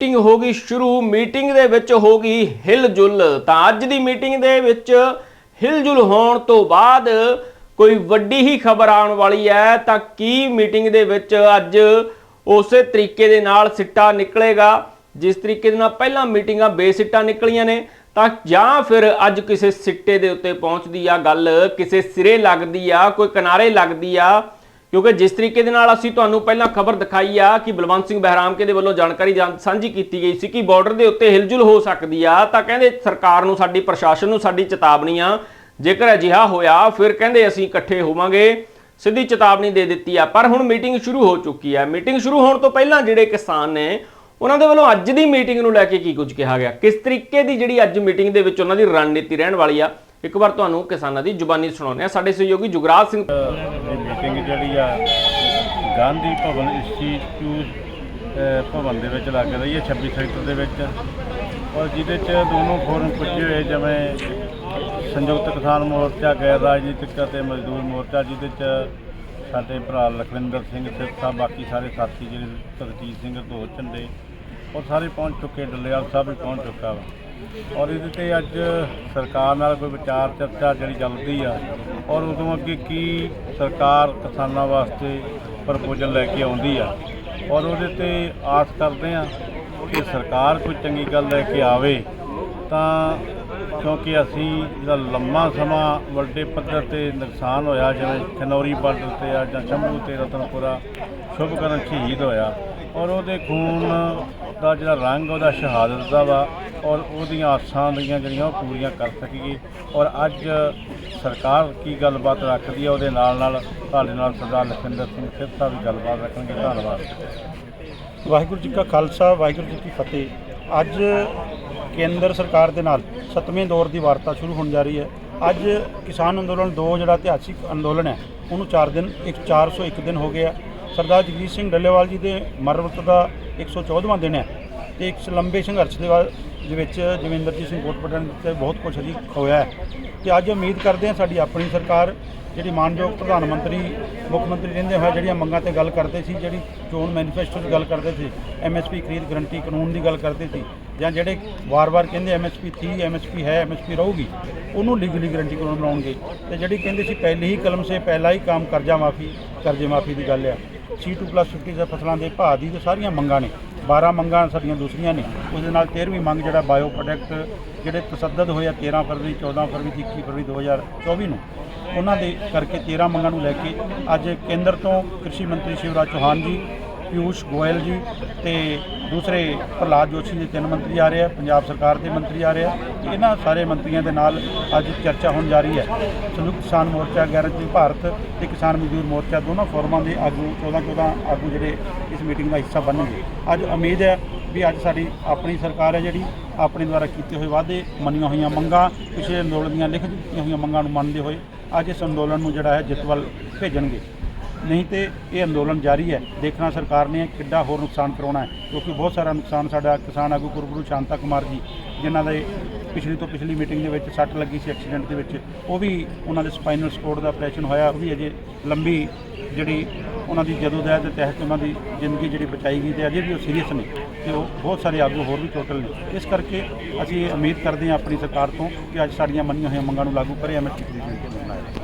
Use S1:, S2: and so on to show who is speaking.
S1: Meeting ਹੋ ਗਈ ਸ਼ੁਰੂ, ਮੀਟਿੰਗ ਦੇ ਵਿੱਚ ਹੋ ਗਈ ਹਿਲਜੁਲ। ਤਾਂ ਅੱਜ ਦੀ ਮੀਟਿੰਗ ਦੇ ਵਿੱਚ ਹਿਲਜੁਲ ਹੋਣ ਤੋਂ ਬਾਅਦ ਕੋਈ ਵੱਡੀ ਹੀ ਖਬਰ ਆਉਣ ਵਾਲੀ ਹੈ, ਤਾਂ ਕੀ ਮੀਟਿੰਗ ਦੇ ਵਿੱਚ ਅੱਜ ਉਸੇ ਤਰੀਕੇ ਦੇ ਨਾਲ ਸਿੱਟਾ ਨਿਕਲੇਗਾ, ਜਿਸ ਤਰੀਕੇ ਦੇ ਨਾਲ ਪਹਿਲਾਂ ਮੀਟਿੰਗਾਂ ਬੇਸਿੱਟਾ ਨਿਕਲੀਆਂ ਨੇ, ਤਾਂ ਜਾਂ ਫਿਰ ਅੱਜ ਕਿਸੇ ਸਿੱਟੇ ਦੇ ਉੱਤੇ ਪਹੁੰਚਦੀ ਆ ਗੱਲ, ਕਿਸੇ ਸਿਰੇ ਲੱਗਦੀ ਆ, ਕੋਈ ਕਿਨਾਰੇ ਲੱਗਦੀ ਆ ਕਿਉਂਕਿ ਜਿਸ ਤਰੀਕੇ ਦੇ ਨਾਲ ਅਸੀਂ ਤੁਹਾਨੂੰ ਪਹਿਲਾਂ ਖਬਰ ਦਿਖਾਈ ਆ ਕਿ ਬਲਵੰਤ ਸਿੰਘ ਬਹਿਰਾਮਕੇ ਦੇ ਵੱਲੋਂ ਜਾਣਕਾਰੀ ਜਾਣ- ਸਾਂਝੀ ਕੀਤੀ ਗਈ ਸੀ ਕਿ ਬਾਰਡਰ ਦੇ ਉੱਤੇ ਹਿਲਜੁਲ ਹੋ ਸਕਦੀ ਆ, ਤਾਂ ਕਹਿੰਦੇ ਸਰਕਾਰ ਨੂੰ, ਸਾਡੀ ਪ੍ਰਸ਼ਾਸਨ ਨੂੰ ਸਾਡੀ ਚੇਤਾਵਨੀ ਆ। ਜੇਕਰ ਅਜਿਹਾ ਹੋਇਆ, ਫਿਰ ਕਹਿੰਦੇ ਅਸੀਂ ਇਕੱਠੇ ਹੋਵਾਂਗੇ। ਸਿੱਧੀ ਚੇਤਾਵਨੀ ਦੇ ਦਿੱਤੀ ਆ। ਪਰ ਹੁਣ ਮੀਟਿੰਗ ਸ਼ੁਰੂ ਹੋ ਚੁੱਕੀ ਹੈ ਮੀਟਿੰਗ ਸ਼ੁਰੂ ਹੋਣ ਤੋਂ ਪਹਿਲਾਂ ਜਿਹੜੇ ਕਿਸਾਨ ਨੇ, ਉਹਨਾਂ ਦੇ ਵੱਲੋਂ ਅੱਜ ਦੀ ਮੀਟਿੰਗ ਨੂੰ ਲੈ ਕੇ ਕੀ ਕੁਝ ਕਿਹਾ ਗਿਆ? ਕਿਸ ਤਰੀਕੇ ਦੀ ਜਿਹੜੀ ਅੱਜ ਮੀਟਿੰਗ ਦੇ ਵਿੱਚ ਉਹਨਾਂ ਦੀ ਰਣਨੀਤੀ ਰਹਿਣ ਵਾਲੀ ਆ? ਇੱਕ ਵਾਰ ਤੁਹਾਨੂੰ ਕਿਸਾਨਾਂ ਦੀ ਜ਼ੁਬਾਨੀ ਸੁਣਾਉਂਦੇ ਆ ਸਾਡੇ ਸਹਿਯੋਗੀ ਜੁਗਰਾਜ ਸਿੰਘ
S2: ਮੀਟਿੰਗ ਜਿਹੜੀ ਆ, ਗਾਂਧੀ ਭਵਨ ਇੰਸਟੀਚਿਊਟ ਭਵਨ ਦੇ ਵਿੱਚ ਲੱਗ ਰਹੀ ਹੈ 26 ਸੈਕਟਰ ਦੇ ਵਿੱਚ। ਔਰ ਜਿਹਦੇ ਚ ਦੋਨੋਂ ਫੋਰਮ ਪੁੱਜੇ ਹੋਏ ਜਿਵੇਂ ਸੰਯੁਕਤ ਕਿਸਾਨ ਮੋਰਚਾ, ਗੈਰ ਰਾਜਨੀਤਿਕ ਅਤੇ ਮਜ਼ਦੂਰ ਮੋਰਚਾ, ਜਿਹਦੇ ਚ ਸਾਡੇ ਭਰਾ ਲਖਵਿੰਦਰ ਸਿੰਘ ਸਿੱਧਾ ਬਾਕੀ ਸਾਰੇ ਸਾਥੀ ਜਿਹੜੇ ਤਰਜੀਤ ਸਿੰਘ, ਦੋ ਝੰਡੇ, ਉਹ ਸਾਰੇ ਪਹੁੰਚ ਚੁੱਕੇ ਡੱਲੇਵਾਲ ਸਾਹਿਬ ਵੀ ਪਹੁੰਚ ਚੁੱਕਾ ਵਾ। ਔਰ ਇਹਦੇ ਤੇ ਅੱਜ ਸਰਕਾਰ ਨਾਲ ਕੋਈ ਵਿਚਾਰ ਚਰਚਾ ਜਿਹੜੀ ਚੱਲਦੀ ਆ, ਔਰ ਉਦੋਂ ਅੱਗੇ ਕੀ ਸਰਕਾਰ ਕਿਸਾਨਾਂ ਵਾਸਤੇ ਪ੍ਰਪੋਜ਼ਲ ਲੈ ਕੇ ਆਉਂਦੀ ਆ। ਔਰ ਉਹਦੇ ਤੇ ਆਸ ਕਰਦੇ ਆ ਕਿ ਸਰਕਾਰ ਕੋਈ ਚੰਗੀ ਗੱਲ ਲੈ ਕੇ ਆਵੇ, ਤਾਂ ਕਿਉਂਕਿ ਅਸੀਂ ਜਿਹੜਾ ਲੰਮਾ ਸਮਾਂ ਵੱਡੇ ਪੱਧਰ ਤੇ ਨੁਕਸਾਨ ਹੋਇਆ, ਜਿਵੇਂ ਖਨੌਰੀ ਬਾਰਡਰ ਤੇ ਆ ਜਾਂ ਸ਼ੰਭੂ ਤੇ ਰਤਨਪੁਰਾ ਸ਼ੁਭਕਰਨ ਸ਼ਹੀਦ ਹੋਇਆ। ਔਰ ਉਹਦੇ ਖੂਨ ਦਾ ਜਿਹੜਾ ਰੰਗ ਉਹਦਾ ਸ਼ਹਾਦਤ ਦਾ ਵਾ, ਔਰ ਉਹਦੀਆਂ ਆਸਾਂ ਦੀਆਂ ਜਿਹੜੀਆਂ ਉਹ ਪੂਰੀਆਂ ਕਰ ਸਕੀਏ। ਔਰ ਅੱਜ ਸਰਕਾਰ ਕੀ ਗੱਲਬਾਤ ਰੱਖਦੀ ਹੈ, ਉਹਦੇ ਨਾਲ ਨਾਲ ਤੁਹਾਡੇ ਨਾਲ ਸਰਦਾਰ ਲਖਿੰਦਰ ਸਿੰਘ ਸਿੱਧਾ ਵੀ ਗੱਲਬਾਤ ਰੱਖਣਗੇ। ਧੰਨਵਾਦ।
S3: ਵਾਹਿਗੁਰੂ ਜੀ ਕਾ ਖਾਲਸਾ, ਵਾਹਿਗੁਰੂ ਜੀ ਕੀ ਫਤਿਹ। ਅੱਜ ਕੇਂਦਰ ਸਰਕਾਰ ਦੇ ਨਾਲ ਸੱਤਵੇਂ ਦੌਰ ਦੀ ਵਾਰਤਾ ਸ਼ੁਰੂ ਹੋਣ ਜਾ ਰਹੀ ਹੈ। ਅੱਜ ਕਿਸਾਨ ਅੰਦੋਲਨ 2 ਜਿਹੜਾ ਇਤਿਹਾਸਿਕ ਅੰਦੋਲਨ ਹੈ, ਉਹਨੂੰ 4 ਦਿਨ, ਇੱਕ 401 ਦਿਨ ਹੋ ਗਿਆ ਸਰਦਾਰ ਜਗਜੀਤ ਸਿੰਘ ਡੱਲੇਵਾਲ ਜੀ ਦੇ ਮਰਵਤ ਦਾ 114ਵਾਂ ਦਿਨ ਹੈ ਤੇ ਇੱਕ ਲੰਬੇ ਸੰਘਰਸ਼ ਦੇ ਬਾਅਦ ਦੇ ਵਿੱਚ ਜਵਿੰਦਰਜੀਤ ਸਿੰਘ ਕੋਟਪਟਨ ਤੇ ਬਹੁਤ ਕੁਝ ਅਜੀ ਹੋਇਆ ਹੈ। ਤੇ ਅੱਜ ਉਮੀਦ ਕਰਦੇ ਹਾਂ ਸਾਡੀ ਆਪਣੀ ਸਰਕਾਰ, ਜਿਹੜੀ ਮਾਨਯੋਗ ਪ੍ਰਧਾਨ ਮੰਤਰੀ, ਮੁੱਖ ਮੰਤਰੀ ਰਹਿੰਦੇ ਹੋਏ ਜਿਹੜੀਆਂ ਮੰਗਾਂ ਤੇ ਗੱਲ ਕਰਦੇ ਸੀ, ਜਿਹੜੀ ਚੋਣ ਮੈਨੀਫੈਸਟੋ 'ਚ ਗੱਲ ਕਰਦੇ ਸੀ ਐਮਐਸਪੀ ਖਰੀਦ ਗਰੰਟੀ ਕਾਨੂੰਨ ਦੀ ਗੱਲ ਕਰਦੇ ਸੀ, ਜਾਂ ਜਿਹੜੇ ਵਾਰ-ਵਾਰ ਕਹਿੰਦੇ ਐਮਐਸਪੀ ਥੀ ਐਮਐਸਪੀ ਹੈ ਐਮਐਸਪੀ ਰਹੂਗੀ, ਉਹਨੂੰ ਲੀਗਲੀ ਗਰੰਟੀ ਕਾਨੂੰਨ ਬਣਾਉਣਗੇ। ਤੇ ਜਿਹੜੀ ਕਹਿੰਦੇ ਸੀ, ਪਹਿਲੀ ਹੀ ਕਲਮ ਸੇ ਪਹਿਲਾ ਹੀ ਕੰਮ ਕਰਜ਼ਾ ਮਾਫੀ, ਕਰਜ਼ੇ ਮਾਫੀ ਦੀ ਗੱਲ ਆ C2+50 ਦੇ ਫਸਲਾਂ ਦੇ ਭਾਅ ਦੀ ਤੇ ਸਾਰੀਆਂ ਮੰਗਾਂ ਨੇ। 12 ਮੰਗਾਂ ਸਾਡੀਆਂ ਦੂਸਰੀਆਂ ਨੇ। ਉਹਦੇ ਨਾਲ 13ਵੀਂ ਮੰਗ ਜਿਹੜਾ ਬਾਇਓ ਪ੍ਰੋਡਕਟ ਜਿਹੜੇ ਤਸੱਦਦ ਹੋਇਆ 13 ਫਰਵਰੀ 14 ਫਰਵਰੀ ਤੇ 21 ਫਰਵਰੀ 2024 ਨੂੰ, ਉਹਨਾਂ ਦੇ ਕਰਕੇ 13 ਮੰਗਾਂ ਨੂੰ ਲੈ ਕੇ ਅੱਜ ਕੇਂਦਰ ਤੋਂ ਕ੍ਰਿਸ਼ੀ ਮੰਤਰੀ ਸ਼ਿਵਰਾਜ ਚੌਹਾਨ ਜੀ ਪਿਊਸ਼ ਗੋਇਲ ਜੀ ਤੇ ਦੂਸਰੇ ਪ੍ਰਹਲਾਦ ਜੋਸ਼ੀ ਦੇ ਤਿੰਨ ਮੰਤਰੀ ਆ ਰਹੇ ਆ, ਪੰਜਾਬ ਸਰਕਾਰ ਦੇ ਮੰਤਰੀ ਆ ਰਹੇ ਆ। ਤੇ ਇਹਨਾਂ ਸਾਰੇ ਮੰਤਰੀਆਂ ਦੇ ਨਾਲ ਅੱਜ ਚਰਚਾ ਹੋਣ ਜਾ ਰਹੀ ਹੈ। ਸੰਯੁਕਤ ਕਿਸਾਨ ਮੋਰਚਾ, ਗੈਰੰਟੀ ਭਾਰਤ ਤੇ ਕਿਸਾਨ ਮਜ਼ਦੂਰ ਮੋਰਚਾ ਦੋਨੋਂ ਫੋਰਮਾਂ ਦੇ ਆਗੂ 14 14 ਆਗੂ ਜਿਹੜੇ ਇਸ ਮੀਟਿੰਗ ਦਾ ਹਿੱਸਾ ਬਣਨਗੇ। ਅੱਜ ਉਮੀਦ ਹੈ ਵੀ ਅੱਜ ਸਾਡੀ ਆਪਣੀ ਸਰਕਾਰ ਹੈ ਜਿਹੜੀ, ਆਪਣੇ ਦੁਆਰਾ ਕੀਤੇ ਹੋਏ ਵਾਅਦੇ, ਮੰਨੀਆਂ ਹੋਈਆਂ ਮੰਗਾਂ, ਪਿਛਲੇ ਅੰਦੋਲਨ ਦੀਆਂ ਲਿਖ ਦਿੱਤੀਆਂ ਹੋਈਆਂ ਮੰਗਾਂ ਨੂੰ ਮੰਨਦੇ ਹੋਏ ਅੱਜ ਇਸ ਅੰਦੋਲਨ ਨੂੰ ਜਿਹੜਾ ਹੈ ਜਿੱਤ ਵੱਲ ਭੇਜਣਗੇ। ਨਹੀਂ ਤੇ ਇਹ ਅੰਦੋਲਨ ਜਾਰੀ ਹੈ। ਦੇਖਣਾ ਸਰਕਾਰ ਨੇ ਕਿੱਡਾ ਹੋਰ ਨੁਕਸਾਨ ਕਰਾਉਣਾ ਹੈ, ਕਿਉਂਕਿ ਬਹੁਤ ਸਾਰਾ ਨੁਕਸਾਨ ਸਾਡਾ ਕਿਸਾਨ ਆਗੂ ਗੁਰਗੁਰੂ ਸ਼ਾਂਤਾ ਕੁਮਾਰ ਜੀ, ਜਿਨ੍ਹਾਂ ਦੇ ਪਿਛਲੀ ਤੋਂ ਪਿਛਲੀ ਮੀਟਿੰਗ ਦੇ ਵਿੱਚ ਸੱਟ ਲੱਗੀ ਸੀ ਐਕਸੀਡੈਂਟ ਦੇ ਵਿੱਚ, ਉਹ ਵੀ ਉਹਨਾਂ ਦੇ ਸਪਾਈਨਲ ਸਪੋਰਟ ਦਾ ਆਪਰੇਸ਼ਨ ਹੋਇਆ, ਉਹ ਵੀ ਅਜੇ ਲੰਬੀ ਜਿਹੜੀ ਉਹਨਾਂ ਦੀ ਜਦੋਜਹਿਦ ਦੇ ਤਹਿਤ ਉਹਨਾਂ ਦੀ ਜ਼ਿੰਦਗੀ ਜਿਹੜੀ ਬਚਾਈ ਗਈ ਤੇ ਅਜੇ ਵੀ ਉਹ ਸੀਰੀਅਸ ਨੇ ਤੇ ਉਹ ਬਹੁਤ ਸਾਰੇ ਆਗੂ ਹੋਰ ਵੀ ਟੋਟਲ ਨੇ। ਇਸ ਕਰਕੇ ਅਸੀਂ ਇਹ ਉਮੀਦ ਕਰਦੇ ਹਾਂ ਆਪਣੀ ਸਰਕਾਰ ਤੋਂ ਕਿ ਅੱਜ ਸਾਡੀਆਂ ਮੰਨੀਆਂ ਹੋਈਆਂ ਮੰਗਾਂ ਨੂੰ ਲਾਗੂ ਕਰੇ ਐਮਐਸਪੀ ਖਰੀਦਣ ਦੇ